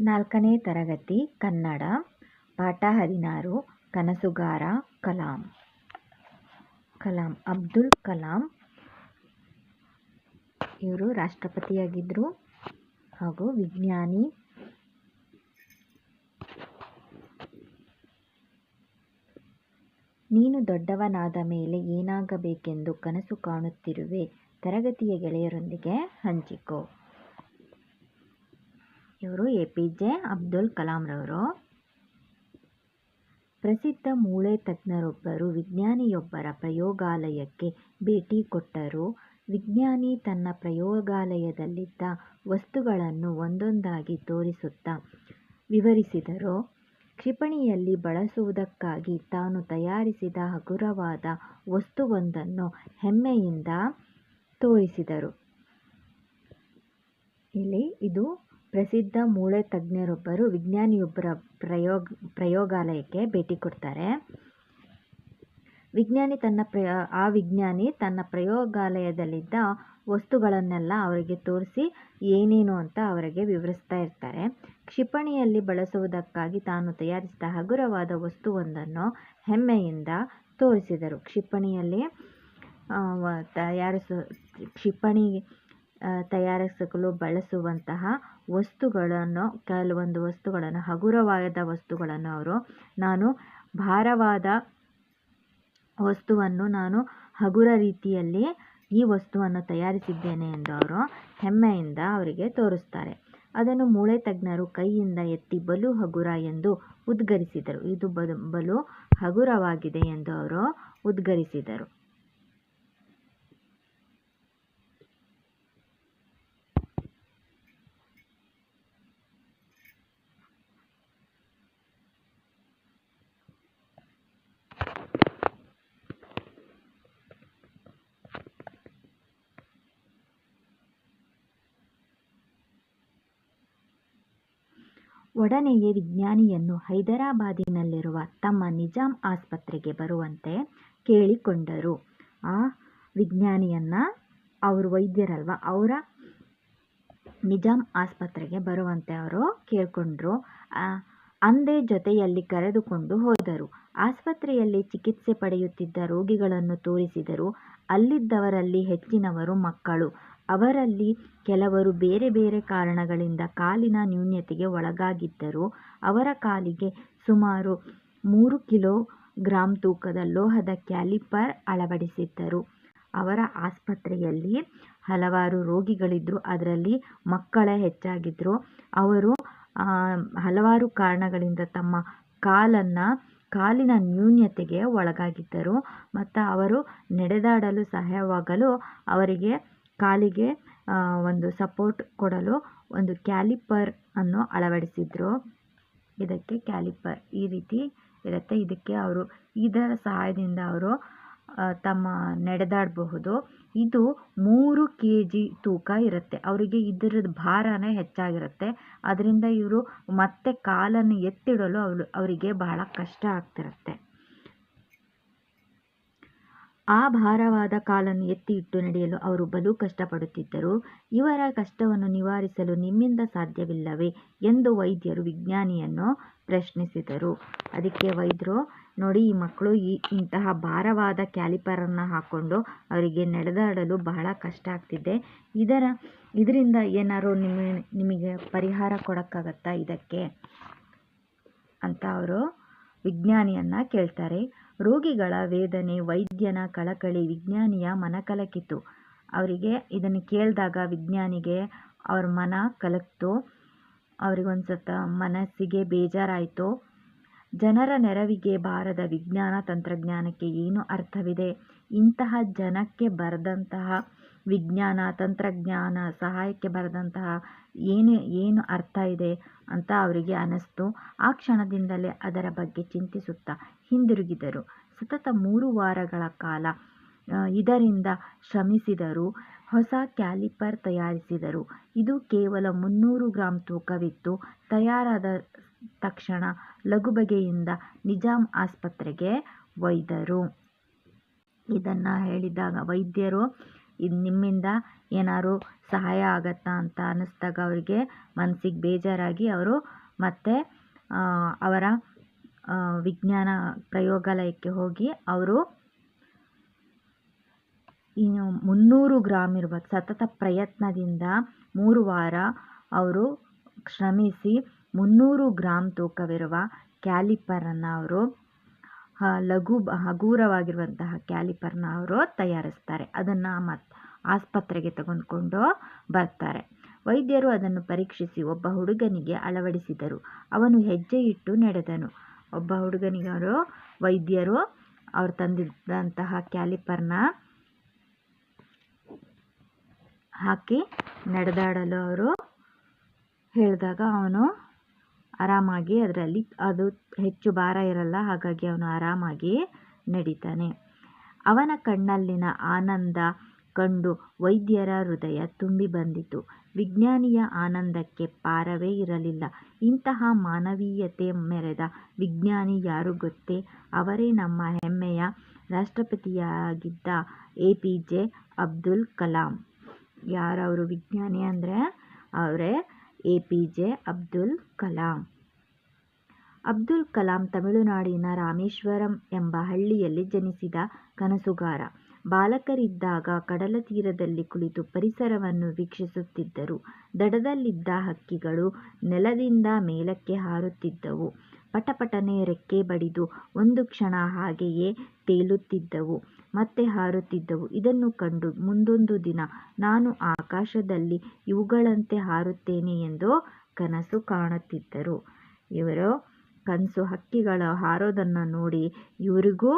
ನಾಲ್ಕನೇ ತರಗತಿ, ಕನ್ನಡ, ಪಾಠ ಹದಿನಾರು, ಕನಸುಗಾರ, ಕಲಾಂ. ಕಲಾಂ, ಅಬ್ದುಲ್ ಕಲಾಂ. ಇವರು ರಾಷ್ಟ್ರಪತಿಯಾಗಿದ್ದರು ಹಾಗೂ ವಿಜ್ಞಾನಿ. ನೀನು ದೊಡ್ಡವನಾದ ಮೇಲೆ ಏನಾಗಬೇಕೆಂದು ಕನಸು ಕಾಣುತ್ತಿರುವೆ, ತರಗತಿಯ ಗೆಳೆಯರೊಂದಿಗೆ ಹಂಚಿಕೋ. ಇವರು ಎ ಪಿ ಜೆ ಅಬ್ದುಲ್ ಕಲಾಂರವರು ಪ್ರಸಿದ್ಧ ಮೂಳೆ ತಜ್ಞರೊಬ್ಬರು ವಿಜ್ಞಾನಿಯೊಬ್ಬರ ಪ್ರಯೋಗಾಲಯಕ್ಕೆ ಭೇಟಿ ಕೊಟ್ಟರು. ವಿಜ್ಞಾನಿ ತನ್ನ ಪ್ರಯೋಗಾಲಯದಲ್ಲಿದ್ದ ವಸ್ತುಗಳನ್ನು ಒಂದೊಂದಾಗಿ ತೋರಿಸುತ್ತಾ ವಿವರಿಸಿದರು. ಕ್ಷಿಪಣಿಯಲ್ಲಿ ಬಳಸುವುದಕ್ಕಾಗಿ ತಾನು ತಯಾರಿಸಿದ ಹಗುರವಾದ ವಸ್ತುವೊಂದನ್ನು ಹೆಮ್ಮೆಯಿಂದ ತೋರಿಸಿದರು. ಇಲ್ಲಿ ಇದು ಪ್ರಸಿದ್ಧ ಮೂಳೆ ತಜ್ಞರೊಬ್ಬರು ವಿಜ್ಞಾನಿಯೊಬ್ಬರ ಪ್ರಯೋಗ, ಪ್ರಯೋಗಾಲಯಕ್ಕೆ ಭೇಟಿ ಕೊಡ್ತಾರೆ. ವಿಜ್ಞಾನಿ ತನ್ನ ಪ್ರಯ, ಆ ವಿಜ್ಞಾನಿ ತನ್ನ ಪ್ರಯೋಗಾಲಯದಲ್ಲಿದ್ದ ವಸ್ತುಗಳನ್ನೆಲ್ಲ ಅವರಿಗೆ ತೋರಿಸಿ ಏನೇನು ಅಂತ ಅವರಿಗೆ ವಿವರಿಸ್ತಾ ಇರ್ತಾರೆ. ಕ್ಷಿಪಣಿಯಲ್ಲಿ ಬಳಸುವುದಕ್ಕಾಗಿ ತಾನು ತಯಾರಿಸಿದ ಹಗುರವಾದ ವಸ್ತುವೊಂದನ್ನು ಹೆಮ್ಮೆಯಿಂದ ತೋರಿಸಿದರು. ಕ್ಷಿಪಣಿಯಲ್ಲಿ ತಯಾರಿಸು, ಕ್ಷಿಪಣಿ ತಯಾರಿಸಲು ಬಳಸುವಂತಹ ವಸ್ತುಗಳನ್ನು, ಕೆಲವೊಂದು ವಸ್ತುಗಳನ್ನು, ಹಗುರವಾದ ವಸ್ತುಗಳನ್ನು ಅವರು, ನಾನು ಭಾರವಾದ ವಸ್ತುವನ್ನು ನಾನು ಹಗುರ ರೀತಿಯಲ್ಲಿ ಈ ವಸ್ತುವನ್ನು ತಯಾರಿಸಿದ್ದೇನೆ ಎಂದು ಅವರು ಹೆಮ್ಮೆಯಿಂದ ಅವರಿಗೆ ತೋರಿಸ್ತಾರೆ. ಅದನ್ನು ಮೂಳೆ ತಜ್ಞರು ಕೈಯಿಂದ ಎತ್ತಿ ಬಲು ಹಗುರ ಎಂದು ಉದ್ಗರಿಸಿದರು. ಇದು ಬಲು ಹಗುರವಾಗಿದೆ ಎಂದು ಅವರು ಉದ್ಗರಿಸಿದರು. ಒಡನೆಯೇ ವಿಜ್ಞಾನಿಯನ್ನು ಹೈದರಾಬಾದಿನಲ್ಲಿರುವ ತಮ್ಮ ನಿಜಾಂ ಆಸ್ಪತ್ರೆಗೆ ಬರುವಂತೆ ಕೇಳಿಕೊಂಡರು. ಆ ವಿಜ್ಞಾನಿಯನ್ನ ಅವರು ವೈದ್ಯರಲ್ವ? ಅವರ ನಿಜಾಂ ಆಸ್ಪತ್ರೆಗೆ ಬರುವಂತೆ ಅವರು ಕೇಳಿಕೊಂಡ್ರು. ಅಂದೇ ಜೊತೆಯಲ್ಲಿ ಕರೆದುಕೊಂಡು ಹೋದರು. ಆಸ್ಪತ್ರೆಯಲ್ಲಿ ಚಿಕಿತ್ಸೆ ಪಡೆಯುತ್ತಿದ್ದ ರೋಗಿಗಳನ್ನು ತೋರಿಸಿದರು. ಅಲ್ಲಿದ್ದವರಲ್ಲಿ ಹೆಚ್ಚಿನವರು ಮಕ್ಕಳು. ಅವರಲ್ಲಿ ಕೆಲವರು ಬೇರೆ ಬೇರೆ ಕಾರಣಗಳಿಂದ ಕಾಲಿನ ನ್ಯೂನತೆಗೆ ಒಳಗಾಗಿದ್ದರು. ಅವರ ಕಾಲಿಗೆ ಸುಮಾರು ಮೂರು ಕಿಲೋ ಗ್ರಾಂ ತೂಕದ ಲೋಹದ ಕ್ಯಾಲಿಪರ್ ಅಳವಡಿಸಿದ್ದರು. ಅವರ ಆಸ್ಪತ್ರೆಯಲ್ಲಿ ಹಲವಾರು ರೋಗಿಗಳಿದ್ದರು ಅದರಲ್ಲಿ ಮಕ್ಕಳೇ ಹೆಚ್ಚಾಗಿದ್ದರು ಅವರು ಹಲವಾರು ಕಾರಣಗಳಿಂದ ತಮ್ಮ ಕಾಲನ್ನು ಕಾಲಿನ ನ್ಯೂನತೆಗೆ ಒಳಗಾಗಿದ್ದರು. ಮತ್ತು ಅವರು ನಡೆದಾಡಲು ಸಹಾಯವಾಗಲು ಅವರಿಗೆ ಕಾಲಿಗೆ ಒಂದು ಸಪೋರ್ಟ್ ಕೊಡಲು ಒಂದು ಕ್ಯಾಲಿಪರ್ ಅನ್ನು ಅಳವಡಿಸಿದ್ರು. ಇದಕ್ಕೆ ಕ್ಯಾಲಿಪರ್ ಈ ರೀತಿ ಇರುತ್ತೆ. ಇದಕ್ಕೆ ಅವರು, ಇದರ ಸಹಾಯದಿಂದ ಅವರು ತಮ್ಮ ನಡೆದಾಡಬಹುದು. ಇದು ಮೂರು ಕೆ ಜಿ ತೂಕ ಇರುತ್ತೆ. ಅವರಿಗೆ ಇದರ ಭಾರನೇ ಹೆಚ್ಚಾಗಿರುತ್ತೆ. ಅದರಿಂದ ಇವರು ಮತ್ತೆ ಕಾಲನ್ನು ಎತ್ತಿಡಲು ಅವರು, ಅವರಿಗೆ ಬಹಳ ಕಷ್ಟ ಆಗ್ತಿರುತ್ತೆ. ಆ ಭಾರವಾದ ಕಾಲನ್ನು ಎತ್ತಿ ಇಟ್ಟು ನಡೆಯಲು ಅವರು ಬಲು ಕಷ್ಟಪಡುತ್ತಿದ್ದರು. ಇವರ ಕಷ್ಟವನ್ನು ನಿವಾರಿಸಲು ನಿಮ್ಮಿಂದ ಸಾಧ್ಯವಿಲ್ಲವೇ ಎಂದು ವೈದ್ಯರು ವಿಜ್ಞಾನಿಯನ್ನು ಪ್ರಶ್ನಿಸಿದರು. ಅದಕ್ಕೆ ವೈದ್ಯರು, ನೋಡಿ ಈ ಮಕ್ಕಳು ಈ ಇಂತಹ ಭಾರವಾದ ಕ್ಯಾಲಿಪರನ್ನು ಹಾಕ್ಕೊಂಡು ಅವರಿಗೆ ನಡೆದಾಡಲು ಬಹಳ ಕಷ್ಟ ಆಗ್ತಿದೆ. ಇದರ, ಇದರಿಂದ ಏನಾದರೂ ನಿಮ್ಮ, ನಿಮಗೆ ಪರಿಹಾರ ಕೊಡೋಕ್ಕಾಗತ್ತಾ ಇದಕ್ಕೆ? ಅಂತ ಅವರು ವಿಜ್ಞಾನಿಯನ್ನು ಕೇಳ್ತಾರೆ. ರೋಗಿಗಳ ವೇದನೆ, ವೈದ್ಯನ ಕಳಕಳಿ, ವಿಜ್ಞಾನಿಯ ಮನಕಲಕಿತು. ಅವರಿಗೆ ಇದನ್ನು ಕೇಳಿದಾಗ ವಿಜ್ಞಾನಿಗೆ ಅವ್ರ ಮನ ಕಲಕ್ತು. ಅವರಿಗೊಂದ್ಸತ ಮನಸ್ಸಿಗೆ ಬೇಜಾರಾಯಿತು. ಜನರ ನೆರವಿಗೆ ಬಾರದ ವಿಜ್ಞಾನ ತಂತ್ರಜ್ಞಾನಕ್ಕೆ ಏನು ಅರ್ಥವಿದೆ. ಇಂತಹ ಜನಕ್ಕೆ ಬರದಂತಹ ವಿಜ್ಞಾನ, ತಂತ್ರಜ್ಞಾನ, ಸಹಾಯಕ್ಕೆ ಬರದಂತಹ ಏನು ಏನು ಅರ್ಥ ಇದೆ ಅಂತ ಅವರಿಗೆ ಅನ್ನಿಸ್ತು. ಆ ಕ್ಷಣದಿಂದಲೇ ಅದರ ಬಗ್ಗೆ ಚಿಂತಿಸುತ್ತಾ ಹಿಂದಿರುಗಿದರು. ಸತತ ಮೂರು ವಾರಗಳ ಕಾಲ ಇದರಿಂದ ಶ್ರಮಿಸಿದರು. ಹೊಸ ಕ್ಯಾಲಿಪರ್ ತಯಾರಿಸಿದರು. ಇದು ಕೇವಲ ಮುನ್ನೂರು ಗ್ರಾಂ ತೂಕವಿತ್ತು. ತಯಾರಾದ ತಕ್ಷಣ ಲಗುಬಗೆಯಿಂದ ನಿಜಾಮ್ ಆಸ್ಪತ್ರೆಗೆ ಒಯ್ದರು. ಇದನ್ನು ಹೇಳಿದಾಗ ವೈದ್ಯರು ಇದು ನಿಮ್ಮಿಂದ ಏನಾದ್ರು ಸಹಾಯ ಆಗತ್ತಾ ಅಂತ ಅನ್ನಿಸ್ದಾಗ ಅವರಿಗೆ ಮನಸ್ಸಿಗೆ ಬೇಜಾರಾಗಿ ಅವರು ಮತ್ತೆ ಅವರ ವಿಜ್ಞಾನ ಪ್ರಯೋಗಾಲಯಕ್ಕೆ ಹೋಗಿ ಅವರು ಮುನ್ನೂರು ಗ್ರಾಮ್ ಇರುವ ಸತತ ಪ್ರಯತ್ನದಿಂದ ಮೂರು ವಾರ ಅವರು ಶ್ರಮಿಸಿ ಮುನ್ನೂರು ಗ್ರಾಮ್ ತೂಕವಿರುವ ಕ್ಯಾಲಿಪರನ್ನು ಅವರು ಲಘು ಹಗುರವಾಗಿರುವಂತಹ ಕ್ಯಾಲಿಪರ್ನ ಅವರು ತಯಾರಿಸ್ತಾರೆ. ಅದನ್ನು ಮತ್ತು ಆಸ್ಪತ್ರೆಗೆ ತೆಗೆದುಕೊಂಡು ಬರ್ತಾರೆ. ವೈದ್ಯರು ಅದನ್ನು ಪರೀಕ್ಷಿಸಿ ಒಬ್ಬ ಹುಡುಗನಿಗೆ ಅಳವಡಿಸಿದರು. ಅವನು ಹೆಜ್ಜೆ ಇಟ್ಟು ನಡೆದನು. ಒಬ್ಬ ಹುಡುಗನಿಗೆ ಅವರು ವೈದ್ಯರು ಅವರು ತಂದಿದ್ದಂತಹ ಕ್ಯಾಲಿಪರ್ನ ಹಾಕಿ ನಡೆದಾಡಲು ಅವರು ಹೇಳಿದಾಗ ಅವನು ಆರಾಮಾಗಿ ಅದರಲ್ಲಿ ಅದು ಹೆಚ್ಚು ಭಾರ ಇರಲ್ಲ, ಹಾಗಾಗಿ ಅವನು ಆರಾಮಾಗಿ ನಡೀತಾನೆ. ಅವನ ಕಣ್ಣಲ್ಲಿನ ಆನಂದ ಕಂಡು ವೈದ್ಯರ ಹೃದಯ ತುಂಬಿ ಬಂದಿತು. ವಿಜ್ಞಾನಿಯ ಆನಂದಕ್ಕೆ ಪಾರವೇ ಇರಲಿಲ್ಲ. ಇಂತಹ ಮಾನವೀಯತೆ ಮೆರೆದ ವಿಜ್ಞಾನಿ ಯಾರು ಗೊತ್ತೇ? ಅವರೇ ನಮ್ಮ ಹೆಮ್ಮೆಯ ರಾಷ್ಟ್ರಪತಿಯಾಗಿದ್ದ A P J Abdul Kalam. ಯಾರವರು ವಿಜ್ಞಾನಿ ಅಂದರೆ ಅವರೇ A P J Abdul Kalam. Abdul Kalam ತಮಿಳುನಾಡಿನ ರಾಮೇಶ್ವರಂ ಎಂಬ ಹಳ್ಳಿಯಲ್ಲಿ ಜನಿಸಿದ ಕನಸುಗಾರ. ಬಾಲಕರಿದ್ದಾಗ ಕಡಲ ತೀರದಲ್ಲಿ ಕುಳಿತು ಪರಿಸರವನ್ನು ವೀಕ್ಷಿಸುತ್ತಿದ್ದರು. ದಡದಲ್ಲಿದ್ದ ಹಕ್ಕಿಗಳು ನೆಲದಿಂದ ಮೇಲಕ್ಕೆ ಹಾರುತ್ತಿದ್ದವು. ಪಟಪಟನೆ ರೆಕ್ಕೆ ಬಡಿದು ಒಂದು ಕ್ಷಣ ಹಾಗೆಯೇ ತೇಲುತ್ತಿದ್ದವು, ಮತ್ತೆ ಹಾರುತ್ತಿದ್ದವು. ಇದನ್ನು ಕಂಡು ಮುಂದೊಂದು ದಿನ ನಾನು ಆಕಾಶದಲ್ಲಿ ಇವುಗಳಂತೆ ಹಾರುತ್ತೇನೆ ಎಂದು ಕನಸು ಕಾಣುತ್ತಿದ್ದರು. ಇವರು ಕನಸು ಹಕ್ಕಿಗಳು ಹಾರೋದನ್ನು ನೋಡಿ ಇವರಿಗೂ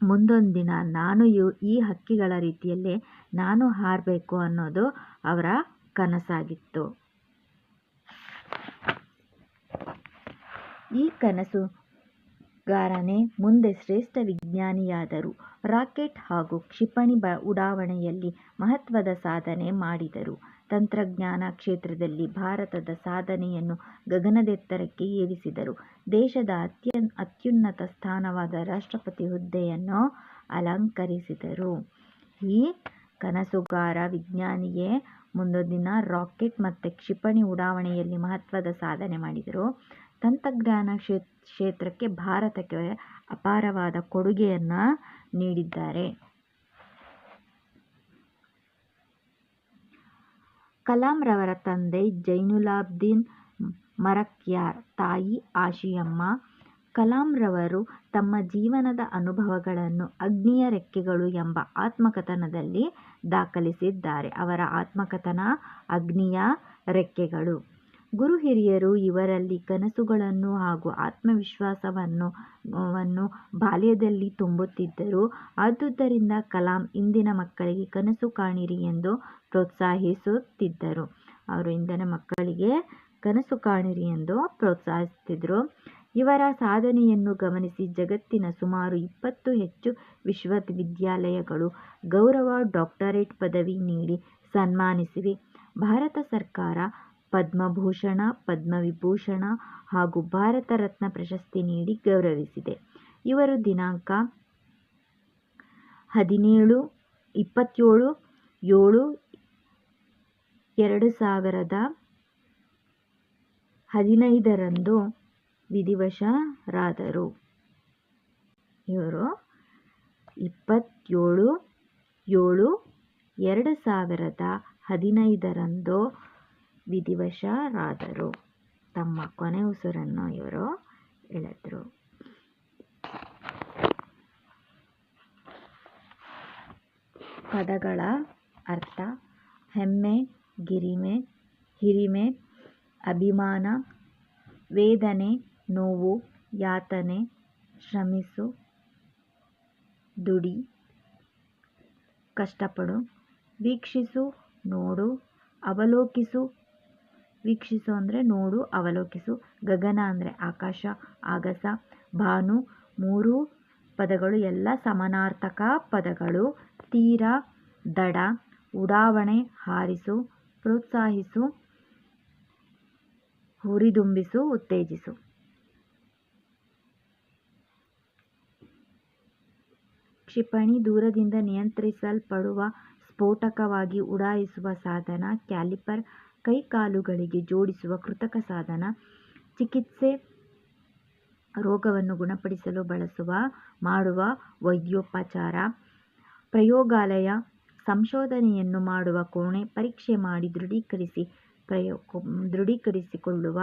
ಮುಂದೊಂದು ದಿನ ನಾನು ಈ ಹಕ್ಕಿಗಳ ರೀತಿಯಲ್ಲೇ ನಾನು ಹಾರಬೇಕು ಅನ್ನೋದು ಅವರ ಕನಸಾಗಿತ್ತು. ಈ ಕನಸುಗಾರನೇ ಮುಂದೆ ಶ್ರೇಷ್ಠ ವಿಜ್ಞಾನಿಯಾದರು. ರಾಕೆಟ್ ಹಾಗೂ ಕ್ಷಿಪಣಿ ಬ ಉಡಾವಣೆಯಲ್ಲಿ ಮಹತ್ವದ ಸಾಧನೆ ಮಾಡಿದರು. ತಂತ್ರಜ್ಞಾನ ಕ್ಷೇತ್ರದಲ್ಲಿ ಭಾರತದ ಸಾಧನೆಯನ್ನು ಗಗನದೆತ್ತರಕ್ಕೆ ಏರಿಸಿದರು. ದೇಶದ ಅತ್ಯ ಅತ್ಯುನ್ನತ ಸ್ಥಾನವಾದ ರಾಷ್ಟ್ರಪತಿ ಹುದ್ದೆಯನ್ನು ಅಲಂಕರಿಸಿದರು. ಈ ಕನಸುಗಾರ ವಿಜ್ಞಾನಿಯೇ ಮುಂದೊಂದಿನ ರಾಕೆಟ್ ಮತ್ತು ಕ್ಷಿಪಣಿ ಉಡಾವಣೆಯಲ್ಲಿ ಮಹತ್ವದ ಸಾಧನೆ ಮಾಡಿದರು. ತಂತ್ರಜ್ಞಾನ ಕ್ಷೇತ್ರಕ್ಕೆ ಭಾರತಕ್ಕೆ ಅಪಾರವಾದ ಕೊಡುಗೆಯನ್ನು ನೀಡಿದ್ದಾರೆ. ಕಲಾಂರವರ ತಂದೆ ಜೈನುಲಾಬ್ದೀನ್ ಮರಕ್ಯಾರ್, ತಾಯಿ ಆಶಿಯಮ್ಮ. ಕಲಾಂರವರು ತಮ್ಮ ಜೀವನದ ಅನುಭವಗಳನ್ನು ಅಗ್ನಿಯ ರೆಕ್ಕೆಗಳು ಎಂಬ ಆತ್ಮಕಥನದಲ್ಲಿ ದಾಖಲಿಸಿದ್ದಾರೆ. ಅವರ ಆತ್ಮಕಥನ ಅಗ್ನಿಯ ರೆಕ್ಕೆಗಳು. ಗುರು ಹಿರಿಯರು ಇವರಲ್ಲಿ ಕನಸುಗಳನ್ನು ಹಾಗೂ ಆತ್ಮವಿಶ್ವಾಸವನ್ನು, ವನ್ನು ಬಾಲ್ಯದಲ್ಲಿ ತುಂಬುತ್ತಿದ್ದರು. ಆದುದರಿಂದ ಕಲಾಂ ಇಂದಿನ ಮಕ್ಕಳಿಗೆ ಕನಸು ಕಾಣಿರಿ ಎಂದು ಪ್ರೋತ್ಸಾಹಿಸುತ್ತಿದ್ದರು. ಅವರು ಇಂದಿನ ಮಕ್ಕಳಿಗೆ ಕನಸು ಕಾಣಿರಿ ಎಂದು ಪ್ರೋತ್ಸಾಹಿಸುತ್ತಿದ್ದರು. ಇವರ ಸಾಧನೆಯನ್ನು ಗಮನಿಸಿ ಜಗತ್ತಿನ ಸುಮಾರು ಇಪ್ಪತ್ತು ಹೆಚ್ಚು ವಿಶ್ವವಿದ್ಯಾಲಯಗಳು ಗೌರವ ಡಾಕ್ಟರೇಟ್ ಪದವಿ ನೀಡಿ ಸನ್ಮಾನಿಸಿವೆ. ಭಾರತ ಸರ್ಕಾರ ಪದ್ಮಭೂಷಣ, ಪದ್ಮವಿಭೂಷಣ ಹಾಗೂ ಭಾರತ ರತ್ನ ಪ್ರಶಸ್ತಿ ನೀಡಿ ಗೌರವಿಸಿದೆ. ಇವರು ದಿನಾಂಕ ಹದಿನೇಳು, ಇಪ್ಪತ್ತೇಳು, ಏಳು, ಎರಡು ಸಾವಿರದ ಹದಿನೈದರಂದು ವಿಧಿವಶರಾದರು. ಇವರು ಇಪ್ಪತ್ತೇಳು, ಏಳು, ಎರಡು ಸಾವಿರದ ಹದಿನೈದರಂದು ವಿಧಿವಶರಾದರು. ತಮ್ಮ ಕೊನೆ ಉಸಿರನ್ನು ಇವರು ಎಳೆದರು. ಪದಗಳ ಅರ್ಥ, ಹೆಮ್ಮೆ, ಗಿರಿಮೆ, ಹಿರಿಮೆ, ಅಭಿಮಾನ, ವೇದನೆ, ನೋವು, ಯಾತನೆ, ಶ್ರಮಿಸು, ದುಡಿ, ಕಷ್ಟಪಡು, ವೀಕ್ಷಿಸು, ನೋಡು, ಅವಲೋಕಿಸು ವೀಕ್ಷಿಸು ಅಂದರೆ ನೋಡು, ಅವಲೋಕಿಸು. ಗಗನ ಅಂದರೆ ಆಕಾಶ, ಆಗಸ, ಭಾನು, ಮೂರು ಪದಗಳು ಎಲ್ಲ ಸಮಾನಾರ್ಥಕ ಪದಗಳು. ತೀರ, ದಡ, ಉಡಾವಣೆ, ಹಾರಿಸು, ಪ್ರೋತ್ಸಾಹಿಸು, ಹುರಿದುಂಬಿಸು, ಉತ್ತೇಜಿಸು. ಕ್ಷಿಪಣಿ ದೂರದಿಂದ ನಿಯಂತ್ರಿಸಲ್ಪಡುವ ಸ್ಫೋಟಕವಾಗಿ ಉಡಾಯಿಸುವ ಸಾಧನ ಕ್ಯಾಲಿಪರ್ ಕೈಕಾಲುಗಳಿಗೆ ಜೋಡಿಸುವ ಕೃತಕ ಸಾಧನ. ಚಿಕಿತ್ಸೆ ರೋಗವನ್ನು ಗುಣಪಡಿಸಲು ಬಳಸುವ, ಮಾಡುವ ವೈದ್ಯೋಪಚಾರ. ಪ್ರಯೋಗಾಲಯ ಸಂಶೋಧನೆಯನ್ನು ಮಾಡುವ ಕೋಣೆ. ಪರೀಕ್ಷೆ ಮಾಡಿ ದೃಢೀಕರಿಸಿ ಪ್ರಯೋ, ದೃಢೀಕರಿಸಿಕೊಳ್ಳುವ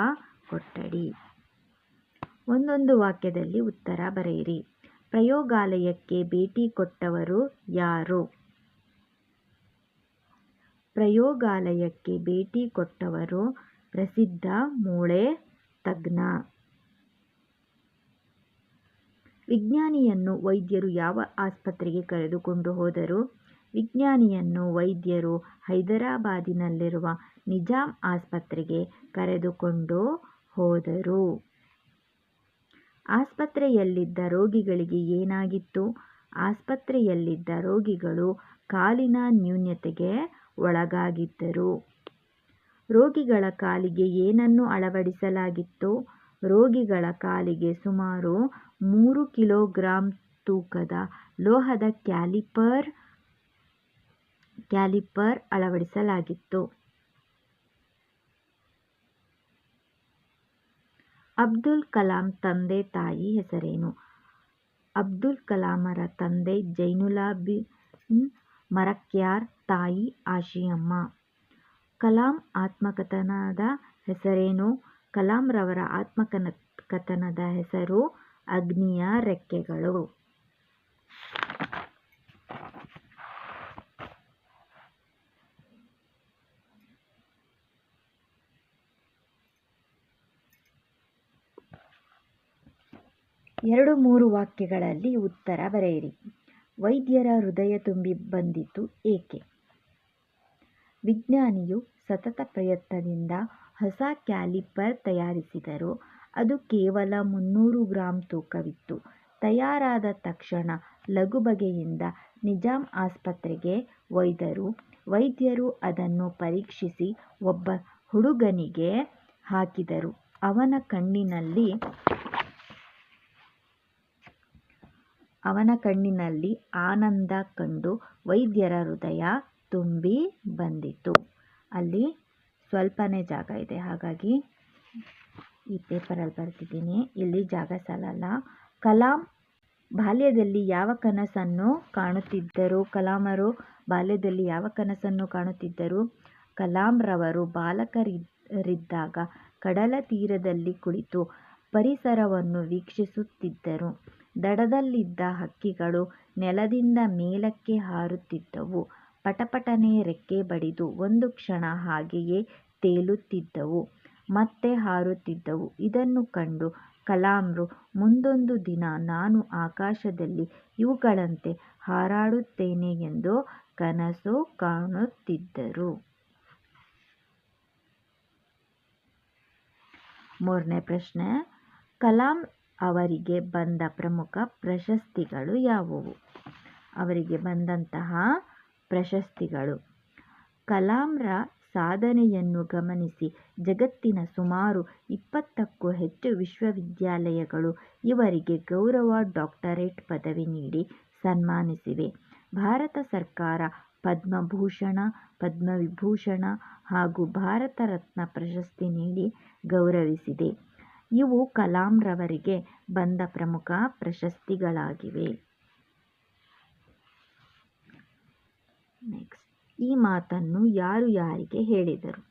ಕೊಠಡಿ. ಒಂದೊಂದು ವಾಕ್ಯದಲ್ಲಿ ಉತ್ತರ ಬರೆಯಿರಿ. ಪ್ರಯೋಗಾಲಯಕ್ಕೆ ಭೇಟಿ ಕೊಟ್ಟವರು ಯಾರು? ಪ್ರಯೋಗಾಲಯಕ್ಕೆ ಭೇಟಿ ಕೊಟ್ಟವರು ಪ್ರಸಿದ್ಧ ಮೂಳೆ ತಜ್ಞ. ವಿಜ್ಞಾನಿಯನ್ನು ವೈದ್ಯರು ಯಾವ ಆಸ್ಪತ್ರೆಗೆ ಕರೆದುಕೊಂಡು ಹೋದರು? ವಿಜ್ಞಾನಿಯನ್ನು ವೈದ್ಯರು ಹೈದರಾಬಾದಿನಲ್ಲಿರುವ ನಿಜಾಂ ಆಸ್ಪತ್ರೆಗೆ ಕರೆದುಕೊಂಡು ಹೋದರು. ಆಸ್ಪತ್ರೆಯಲ್ಲಿದ್ದ ರೋಗಿಗಳಿಗೆ ಏನಾಗಿತ್ತು? ಆಸ್ಪತ್ರೆಯಲ್ಲಿದ್ದ ರೋಗಿಗಳು ಕಾಲಿನ ನ್ಯೂನತೆಗೆ ಒಳಗಾಗಿದ್ದರು. ರೋಗಿಗಳ ಕಾಲಿಗೆ ಏನನ್ನು ಅಳವಡಿಸಲಾಗಿತ್ತು, ರೋಗಿಗಳ ಕಾಲಿಗೆ ಸುಮಾರು ಮೂರು ಕಿಲೋಗ್ರಾಂ ತೂಕದ ಲೋಹದ ಕ್ಯಾಲಿಪರ್ ಕ್ಯಾಲಿಪರ್ ಅಳವಡಿಸಲಾಗಿತ್ತು. ಅಬ್ದುಲ್ ಕಲಾಂ ತಂದೆ ತಾಯಿ ಹೆಸರೇನು? ಅಬ್ದುಲ್ ಕಲಾಮರ ತಂದೆ ಜೈನುಲಾಬಿನ್ ಮರಕ್ಯಾರ್ ತಾಯಿ ಆಶಿಯಮ್ಮ. ಕಲಾಂ ಆತ್ಮಕಥನದ ಹೆಸರೇನು? ಕಲಾಂರವರ ಆತ್ಮಕಥನದ ಹೆಸರು ಅಗ್ನಿಯ ರೆಕ್ಕೆಗಳು. ಎರಡು ಮೂರು ವಾಕ್ಯಗಳಲ್ಲಿ ಉತ್ತರ ಬರೆಯಿರಿ. ವೈದ್ಯರ ಹೃದಯ ತುಂಬಿ ಬಂದಿದ್ದು ಏಕೆ? ವಿಜ್ಞಾನಿಯು ಸತತ ಪ್ರಯತ್ನದಿಂದ ಹೊಸ ಕ್ಯಾಲಿಪರ್ ತಯಾರಿಸಿದರು ಅದು ಕೇವಲ ಮುನ್ನೂರು ಗ್ರಾಂ ತೂಕವಿತ್ತು. ತಯಾರಾದ ತಕ್ಷಣ ಲಗುಬಗೆಯಿಂದ ನಿಜಾಂ ಆಸ್ಪತ್ರೆಗೆ ಒಯ್ದರು ವೈದ್ಯರು ಅದನ್ನು ಪರೀಕ್ಷಿಸಿ ಒಬ್ಬ ಹುಡುಗನಿಗೆ ಹಾಕಿದರು. ಅವನ ಕಣ್ಣಿನಲ್ಲಿ ಅವನ ಕಣ್ಣಿನಲ್ಲಿ ಆನಂದ ಕಂಡು ವೈದ್ಯರ ಹೃದಯ ತುಂಬಿ ಬಂದಿತು ಅಲ್ಲಿ ಸ್ವಲ್ಪನೇ ಜಾಗ ಇದೆ. ಹಾಗಾಗಿ ಈ ಪೇಪರಲ್ಲಿ ಬರ್ತಿದ್ದೀನಿ. ಇಲ್ಲಿ ಜಾಗ ಸಾಲಲ್ಲ. ಕಲಾಂ ಬಾಲ್ಯದಲ್ಲಿ ಯಾವ ಕನಸನ್ನು ಕಾಣುತ್ತಿದ್ದರು? ಕಲಾಮರು ಬಾಲ್ಯದಲ್ಲಿ ಯಾವ ಕನಸನ್ನು ಕಾಣುತ್ತಿದ್ದರು? ಕಲಾಂರವರು ಬಾಲಕರಿದ್ದಾಗ ಕಡಲ ತೀರದಲ್ಲಿ ಕುಳಿತು ಪರಿಸರವನ್ನು ವೀಕ್ಷಿಸುತ್ತಿದ್ದರು. ದಡದಲ್ಲಿದ್ದ ಹಕ್ಕಿಗಳು ನೆಲದಿಂದ ಮೇಲಕ್ಕೆ ಹಾರುತ್ತಿದ್ದವು. ಪಟಪಟನೆ ರೆಕ್ಕೆ ಬಡಿದು ಒಂದು ಕ್ಷಣ ಹಾಗೆಯೇ ತೇಲುತ್ತಿದ್ದವು. ಮತ್ತೆ ಹಾರುತ್ತಿದ್ದವು. ಇದನ್ನು ಕಂಡು ಕಲಾಮ್ರು, ಮುಂದೊಂದು ದಿನ ನಾನು ಆಕಾಶದಲ್ಲಿ ಇವುಗಳಂತೆ ಹಾರಾಡುತ್ತೇನೆ ಎಂದು ಕನಸು ಕಾಣುತ್ತಿದ್ದರು. ಮೂರನೇ ಪ್ರಶ್ನೆ ಕಲಾಂ ಅವರಿಗೆ ಬಂದ ಪ್ರಮುಖ ಪ್ರಶಸ್ತಿಗಳು ಯಾವುವು? ಅವರಿಗೆ ಬಂದಂತಹ ಪ್ರಶಸ್ತಿಗಳು. ಕಲಾಂರ ಸಾಧನೆಯನ್ನು ಗಮನಿಸಿ ಜಗತ್ತಿನ ಸುಮಾರು ಇಪ್ಪತ್ತಕ್ಕೂ ಹೆಚ್ಚು ವಿಶ್ವವಿದ್ಯಾಲಯಗಳು ಇವರಿಗೆ ಗೌರವ, ಡಾಕ್ಟರೇಟ್ ಪದವಿ ನೀಡಿ ಸನ್ಮಾನಿಸಿವೆ. ಭಾರತ ಸರ್ಕಾರ ಪದ್ಮಭೂಷಣ, ಪದ್ಮವಿಭೂಷಣ ಹಾಗೂ ಭಾರತ ರತ್ನ ಪ್ರಶಸ್ತಿ ನೀಡಿ ಗೌರವಿಸಿದೆ. ಇವು ಕಲಾಂರವರಿಗೆ ಬಂದ ಪ್ರಮುಖ ಪ್ರಶಸ್ತಿಗಳಾಗಿವೆ. ಈ ಮಾತನ್ನು ಯಾರು ಯಾರಿಗೆ ಹೇಳಿದರು?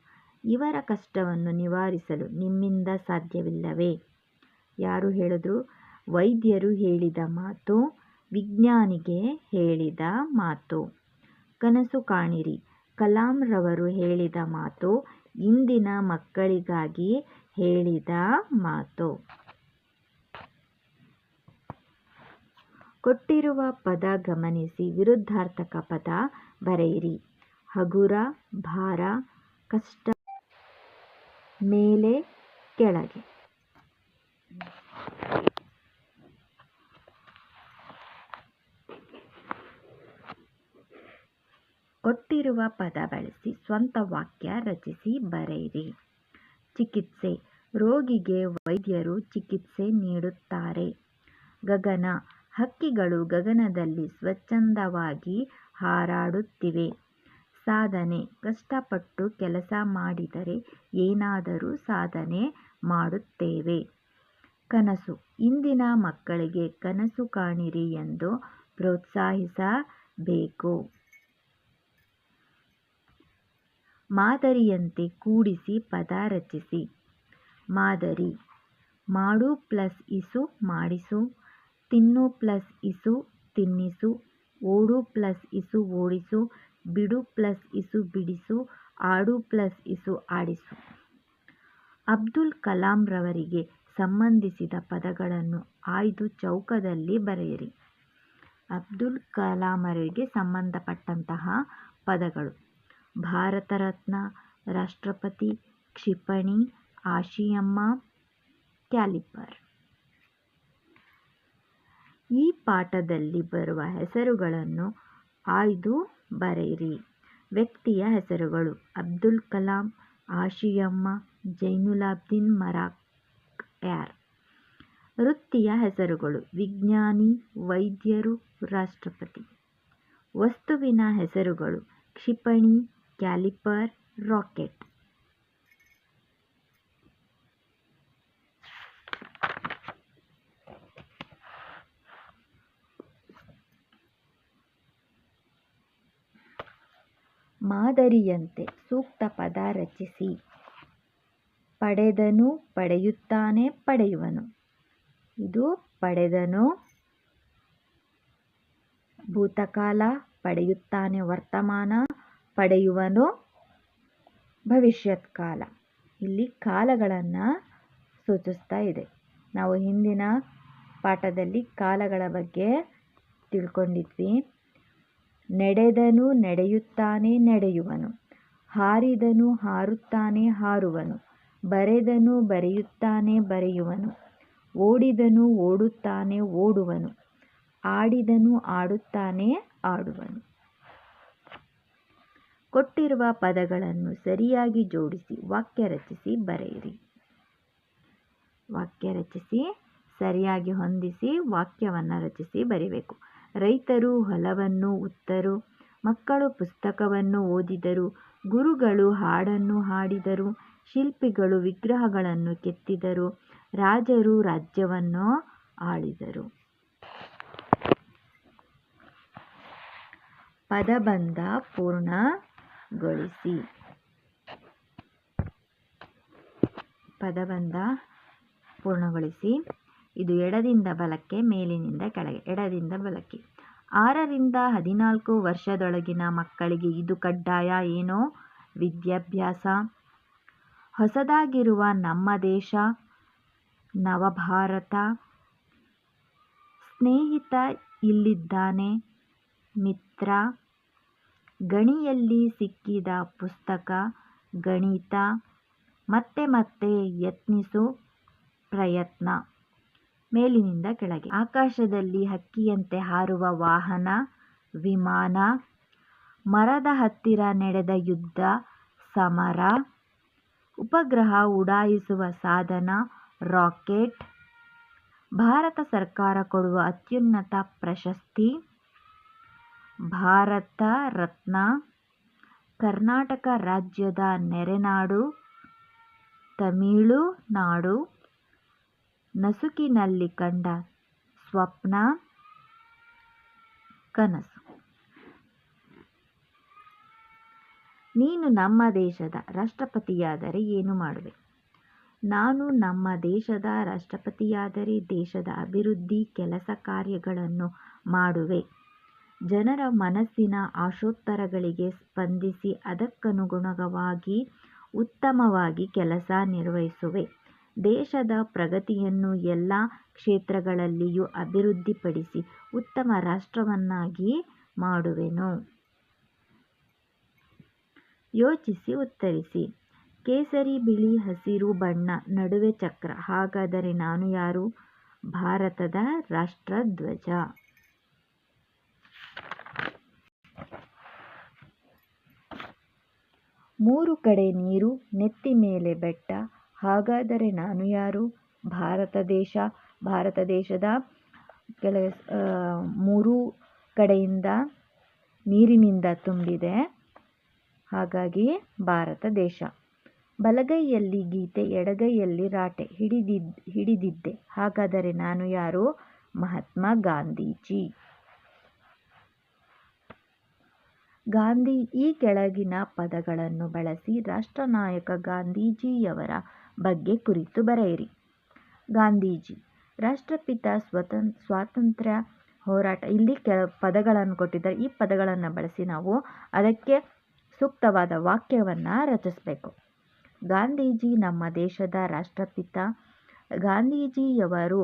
ಇವರ ಕಷ್ಟವನ್ನು ನಿವಾರಿಸಲು ನಿಮ್ಮಿಂದ ಸಾಧ್ಯವಿಲ್ಲವೇ? ಯಾರು ಹೇಳಿದ್ರು? ವೈದ್ಯರು ಹೇಳಿದ ಮಾತು, ವಿಜ್ಞಾನಿಗೆ ಹೇಳಿದ ಮಾತು. ಕನಸು ಕಾಣಿರಿ. ಕಲಾಂರವರು ಹೇಳಿದ ಮಾತು ಇಂದಿನ ಮಕ್ಕಳಿಗಾಗಿ ಹೇಳಿದ ಮಾತು. ಕೊಟ್ಟಿರುವ ಪದ ಗಮನಿಸಿ ವಿರುದ್ಧಾರ್ಥಕ ಪದ ಬರೆಯಿರಿ. ಹಗುರ, ಭಾರ, ಕಷ್ಟ, ಮೇಲೆ, ಕೆಳಗೆ. ಕೊಟ್ಟಿರುವ ಪದ ಬಳಸಿ ಸ್ವಂತ ವಾಕ್ಯ ರಚಿಸಿ ಬರೆಯಿರಿ. ಚಿಕಿತ್ಸೆ ರೋಗಿಗೆ ವೈದ್ಯರು ಚಿಕಿತ್ಸೆ ನೀಡುತ್ತಾರೆ ಗಗನ ಹಕ್ಕಿಗಳು ಗಗನದಲ್ಲಿ ಸ್ವಚ್ಛಂದವಾಗಿ ಹಾರಾಡುತ್ತಿವೆ. ಸಾಧನೆ ಕಷ್ಟಪಟ್ಟು ಕೆಲಸ ಮಾಡಿದರೆ ಏನಾದರೂ ಸಾಧನೆ ಮಾಡುತ್ತೇವೆ. ಕನಸು ಇಂದಿನ ಮಕ್ಕಳಿಗೆ ಕನಸು ಕಾಣಿರಿ ಎಂದು ಪ್ರೋತ್ಸಾಹಿಸಬೇಕು. ಮಾದರಿಯಂತೆ ಕೂಡಿಸಿ ಪದ ರಚಿಸಿ. ಮಾದರಿ ಮಾಡು ಪ್ಲಸ್ ಇಸು ಮಾಡಿಸು. ತಿನ್ನು ಪ್ಲಸ್ ಇಸು ತಿನ್ನಿಸು. ಓಡು ಪ್ಲಸ್ ಇಸು ಓಡಿಸು. ಬಿಡು ಪ್ಲಸ್ ಇಸು ಬಿಡಿಸು. ಆಡು ಪ್ಲಸ್ ಇಸು ಆಡಿಸು. ಅಬ್ದುಲ್ ಕಲಾಂರವರಿಗೆ ಸಂಬಂಧಿಸಿದ ಪದಗಳನ್ನು ಆಯ್ದು ಚೌಕದಲ್ಲಿ ಬರೆಯಿರಿ. ಅಬ್ದುಲ್ ಕಲಾಂರವರಿಗೆ ಸಂಬಂಧಪಟ್ಟಂತಹ ಪದಗಳು ಭಾರತ ರತ್ನ, ರಾಷ್ಟ್ರಪತಿ, ಕ್ಷಿಪಣಿ, ಆಶಿಯಮ್ಮ, ಕ್ಯಾಲಿಪರ್. ಈ ಪಾಠದಲ್ಲಿ ಬರುವ ಹೆಸರುಗಳನ್ನು ಆಯ್ದು ಬರೆಯಿರಿ. ವ್ಯಕ್ತಿಯ ಹೆಸರುಗಳು ಅಬ್ದುಲ್ ಕಲಾಂ, ಆಶಿಯಮ್ಮ, ಜೈನುಲಾಬ್ದೀನ್ ಮರಕಾಯರ್. ವೃತ್ತಿಯ ಹೆಸರುಗಳು ವಿಜ್ಞಾನಿ, ವೈದ್ಯರು, ರಾಷ್ಟ್ರಪತಿ. ವಸ್ತುವಿನ ಹೆಸರುಗಳು ಕ್ಷಿಪಣಿ, ಕ್ಯಾಲಿಪರ್, ರಾಕೆಟ್. ಮಾದರಿಯಂತೆ ಸೂಕ್ತ ಪದ ರಚಿಸಿ. ಪಡೆದನು ಪಡೆಯುತ್ತಾನೆ ಪಡೆಯುವನು. ಇದು ಪಡೆದನು ಭೂತಕಾಲ, ಪಡೆಯುತ್ತಾನೆ ವರ್ತಮಾನ, ಪಡೆಯುವನು ಭವಿಷ್ಯತ್ಕಾಲ. ಇಲ್ಲಿ ಕಾಲಗಳನ್ನು ಸೂಚಿಸ್ತಾ ಇದೆ. ನಾವು ಹಿಂದಿನ ಪಾಠದಲ್ಲಿ ಕಾಲಗಳ ಬಗ್ಗೆ ತಿಳ್ಕೊಂಡಿದ್ವಿ. ನಡೆದನು ನಡೆಯುತ್ತಾನೆ ನಡೆಯುವನು. ಹಾರಿದನು ಹಾರುತ್ತಾನೆ ಹಾರುವನು. ಬರೆದನು ಬರೆಯುತ್ತಾನೆ ಬರೆಯುವನು. ಓಡಿದನು ಓಡುತ್ತಾನೆ ಓಡುವನು. ಆಡಿದನು ಆಡುತ್ತಾನೆ ಆಡುವನು. ಕೊಟ್ಟಿರುವ ಪದಗಳನ್ನು ಸರಿಯಾಗಿ ಜೋಡಿಸಿ ವಾಕ್ಯ ರಚಿಸಿ ಬರೆಯಿರಿ. ವಾಕ್ಯ ರಚಿಸಿ, ಸರಿಯಾಗಿ ಹೊಂದಿಸಿ ವಾಕ್ಯವನ್ನು ರಚಿಸಿ ಬರೀಬೇಕು. ರೈತರು ಹೊಲವನ್ನು ಉತ್ತರು. ಮಕ್ಕಳು ಪುಸ್ತಕವನ್ನು ಓದಿದರು. ಗುರುಗಳು ಹಾಡನ್ನು ಹಾಡಿದರು. ಶಿಲ್ಪಿಗಳು ವಿಗ್ರಹಗಳನ್ನು ಕೆತ್ತಿದರು. ರಾಜರು ರಾಜ್ಯವನ್ನು ಆಳಿದರು. ಪದಬಂಧ ಪೂರ್ಣಗೊಳಿಸಿ. ಪದಬಂಧ ಪೂರ್ಣಗೊಳಿಸಿ. ಇದು ಎಡದಿಂದ ಬಲಕ್ಕೆ, ಮೇಲಿನಿಂದ ಕೆಳಗೆ. ಎಡದಿಂದ ಬಲಕ್ಕೆ. ಆರರಿಂದ ಹದಿನಾಲ್ಕು ವರ್ಷದೊಳಗಿನ ಮಕ್ಕಳಿಗೆ ಇದು ಕಡ್ಡಾಯ ಏನೋ ವಿದ್ಯಾಭ್ಯಾಸ. ಹೊಸದಾಗಿರುವ ನಮ್ಮ ದೇಶ, ನವಭಾರತ. ಸ್ನೇಹಿತ ಇಲ್ಲಿದ್ದಾನೆ. ಮಿತ್ರ. ಗಣಿಯಲ್ಲಿ ಸಿಕ್ಕಿದ ಪುಸ್ತಕ ಗಣಿತ. ಮತ್ತೆ ಮತ್ತೆ ಯತ್ನಿಸು ಪ್ರಯತ್ನ. ಮೇಲಿನಿಂದ ಕೆಳಗೆ. ಆಕಾಶದಲ್ಲಿ ಹಕ್ಕಿಯಂತೆ ಹಾರುವ ವಾಹನ, ವಿಮಾನ. ಮರದ ಹತ್ತಿರ ನಡೆದ ಯುದ್ಧ, ಸಮರ. ಉಪಗ್ರಹ ಉಡಾಯಿಸುವ ಸಾಧನ, ರಾಕೆಟ್. ಭಾರತ ಸರ್ಕಾರ ಕೊಡುವ ಅತ್ಯುನ್ನತ ಪ್ರಶಸ್ತಿ ಭಾರತ, ರತ್ನ. ಕರ್ನಾಟಕ ರಾಜ್ಯದ ನೆರೆನಾಡು, ತಮಿಳುನಾಡು. ನಸುಕಿನಲ್ಲಿ ಕಂಡ ಸ್ವಪ್ನ, ಕನಸು. ನೀನು ನಮ್ಮ ದೇಶದ ರಾಷ್ಟ್ರಪತಿಯಾದರೆ ಏನು ಮಾಡುವೆ? ನಾನು ನಮ್ಮ ದೇಶದ ರಾಷ್ಟ್ರಪತಿಯಾದರೆ ದೇಶದ ಅಭಿವೃದ್ಧಿ, ಕೆಲಸ ಕಾರ್ಯಗಳನ್ನು ಮಾಡುವೆ. ಜನರ ಮನಸ್ಸಿನ ಆಶೋತ್ತರಗಳಿಗೆ ಸ್ಪಂದಿಸಿ ಅದಕ್ಕನುಗುಣವಾಗಿ ಉತ್ತಮವಾಗಿ ಕೆಲಸ ನಿರ್ವಹಿಸುವೆ. ದೇಶದ ಪ್ರಗತಿಯನ್ನು ಎಲ್ಲ ಕ್ಷೇತ್ರಗಳಲ್ಲಿಯೂ ಅಭಿವೃದ್ಧಿಪಡಿಸಿ ಉತ್ತಮ ರಾಷ್ಟ್ರವನ್ನಾಗಿ ಮಾಡುವೆನು. ಯೋಚಿಸಿ ಉತ್ತರಿಸಿ. ಕೇಸರಿ ಬಿಳಿ ಹಸಿರು ಬಣ್ಣ ನಡುವೆ ಚಕ್ರ. ಹಾಗಾದರೆ ನಾನು ಯಾರು? ಭಾರತದ ರಾಷ್ಟ್ರಧ್ವಜ. ಮೂರು ಕಡೆ ನೀರು ನೆತ್ತಿ ಮೇಲೆ ಬೆಟ್ಟ. ಹಾಗಾದರೆ ನಾನು ಯಾರು? ಭಾರತ ದೇಶ. ಭಾರತ ದೇಶದ ಕೆಲ ಮೂರು ಕಡೆಯಿಂದ ನೀರಿನಿಂದ ತುಂಬಿದೆ ಹಾಗಾಗಿ ಭಾರತ ದೇಶ ಬಲಗೈಯಲ್ಲಿ ಗೀತೆ, ಎಡಗೈಯಲ್ಲಿ ರಾಟೆ ಹಿಡಿದಿದ್, ಹಿಡಿದಿದ್ದೆ ಹಾಗಾದರೆ ನಾನು ಯಾರು ಮಹಾತ್ಮ ಗಾಂಧೀಜಿ ಗಾಂಧಿ ಈ ಕೆಳಗಿನ ಪದಗಳನ್ನು ಬಳಸಿ ರಾಷ್ಟ್ರನಾಯಕ ಗಾಂಧೀಜಿಯವರ ಬಗ್ಗೆ ಕುರಿತು ಬರೆಯಿರಿ. ಗಾಂಧೀಜಿ, ರಾಷ್ಟ್ರಪಿತ ಸ್ವತಂ, ಸ್ವಾತಂತ್ರ್ಯ ಹೋರಾಟ, ಇಲ್ಲಿ ಕೆಲ ಪದಗಳನ್ನು ಕೊಟ್ಟಿದ್ದಾರೆ. ಈ ಪದಗಳನ್ನು ಬಳಸಿ ನಾವು ಅದಕ್ಕೆ ಸೂಕ್ತವಾದ ವಾಕ್ಯವನ್ನು ರಚಿಸಬೇಕು. ಗಾಂಧೀಜಿ ನಮ್ಮ ದೇಶದ ರಾಷ್ಟ್ರಪಿತ, ಗಾಂಧೀಜಿಯವರು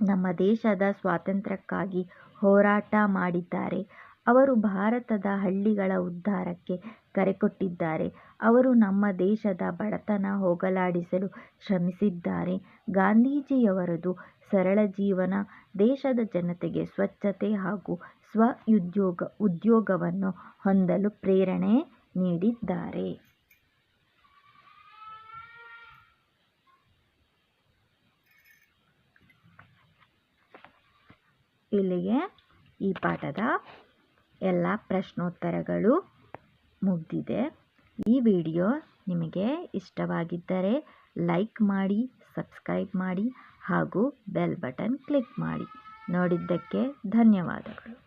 ನಮ್ಮ ದೇಶದ ಸ್ವಾತಂತ್ರ್ಯಕ್ಕಾಗಿ ಹೋರಾಟ ಮಾಡಿದ್ದಾರೆ. ಅವರು ಭಾರತದ ಹಳ್ಳಿಗಳ ಉದ್ಧಾರಕ್ಕೆ ಕರೆಕೊಟ್ಟಿದ್ದಾರೆ. ಅವರು ನಮ್ಮ ದೇಶದ ಬಡತನ ಹೋಗಲಾಡಿಸಲು ಶ್ರಮಿಸಿದ್ದಾರೆ. ಗಾಂಧೀಜಿಯವರದು ಸರಳ ಜೀವನ ದೇಶದ ಜನತೆಗೆ ಸ್ವಚ್ಛತೆ ಹಾಗೂ ಸ್ವ ಉದ್ಯೋಗ ಉದ್ಯೋಗವನ್ನು ಹೊಂದಲು ಪ್ರೇರಣೆ ನೀಡಿದ್ದಾರೆ. ಇಲ್ಲಿಗೆ ಈ ಪಾಠದ ಎಲ್ಲ ಪ್ರಶ್ನೋತ್ತರಗಳು ಮುಗಿದಿದೆ. ಈ ವಿಡಿಯೋ ನಿಮಗೆ ಇಷ್ಟವಾಗಿದ್ದರೆ ಲೈಕ್ ಮಾಡಿ, ಸಬ್ಸ್ಕ್ರೈಬ್ ಮಾಡಿ ಹಾಗೂ ಬೆಲ್ ಬಟನ್ ಕ್ಲಿಕ್ ಮಾಡಿ. ನೋಡಿದ್ದಕ್ಕೆ ಧನ್ಯವಾದಗಳು.